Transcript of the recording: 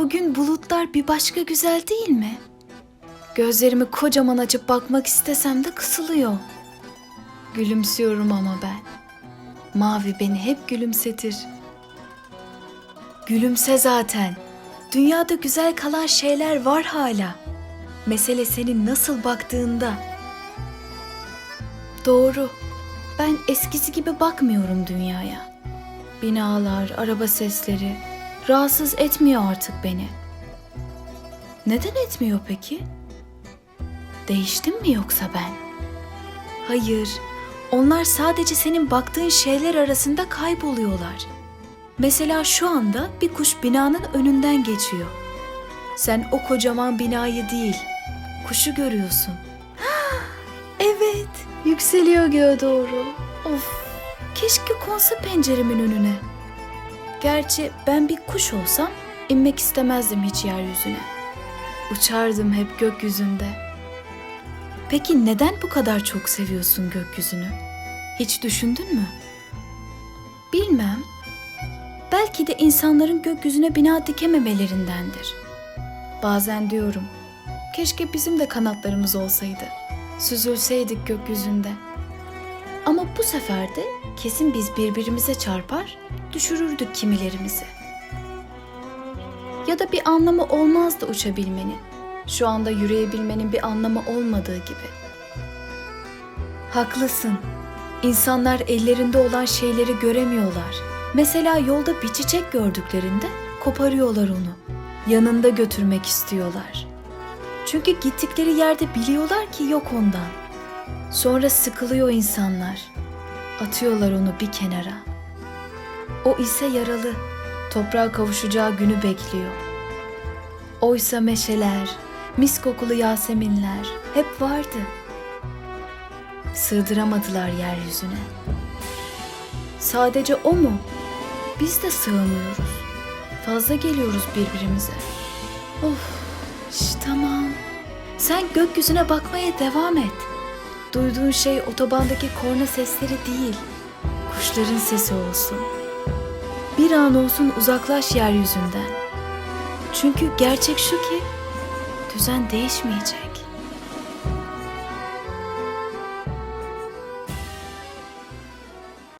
bugün bulutlar bir başka güzel değil mi? Gözlerimi kocaman açıp bakmak istesem de kısılıyor. Gülümsüyorum ama ben. Mavi beni hep gülümsetir. Gülümse zaten. Dünyada güzel kalan şeyler var hala. Mesele senin nasıl baktığında. Doğru. Ben eskisi gibi bakmıyorum dünyaya. Binalar, araba sesleri rahatsız etmiyor artık beni. Neden etmiyor peki? Değiştim mi yoksa ben? Hayır. Onlar sadece senin baktığın şeyler arasında kayboluyorlar. Mesela şu anda bir kuş binanın önünden geçiyor. Sen o kocaman binayı değil, kuşu görüyorsun. evet, yükseliyor göğe doğru. Of, keşke konsa penceremin önüne. Gerçi ben bir kuş olsam inmek istemezdim hiç yeryüzüne. Uçardım hep gökyüzünde. Peki neden bu kadar çok seviyorsun gökyüzünü? Hiç düşündün mü? Bilmem. Belki de insanların gökyüzüne bina dikememelerindendir. Bazen diyorum, keşke bizim de kanatlarımız olsaydı. Süzülseydik gökyüzünde. Ama bu sefer de kesin biz birbirimize çarpar, düşürürdük kimilerimizi. Ya da bir anlamı olmazdı uçabilmenin. Şu anda yürüyebilmenin bir anlamı olmadığı gibi. Haklısın. İnsanlar ellerinde olan şeyleri göremiyorlar. Mesela yolda bir çiçek gördüklerinde koparıyorlar onu. Yanında götürmek istiyorlar. Çünkü gittikleri yerde biliyorlar ki yok ondan. Sonra sıkılıyor insanlar. Atıyorlar onu bir kenara. O ise yaralı. Toprağa kavuşacağı günü bekliyor. Oysa meşeler, mis kokulu yaseminler hep vardı. Sığdıramadılar yeryüzüne. Sadece o mu? Biz de sığamıyoruz. Fazla geliyoruz birbirimize. Of, şş, tamam. Sen gökyüzüne bakmaya devam et. Duyduğun şey otobandaki korna sesleri değil, kuşların sesi olsun. Bir an olsun uzaklaş yeryüzünden. Çünkü gerçek şu ki düzen değişmeyecek.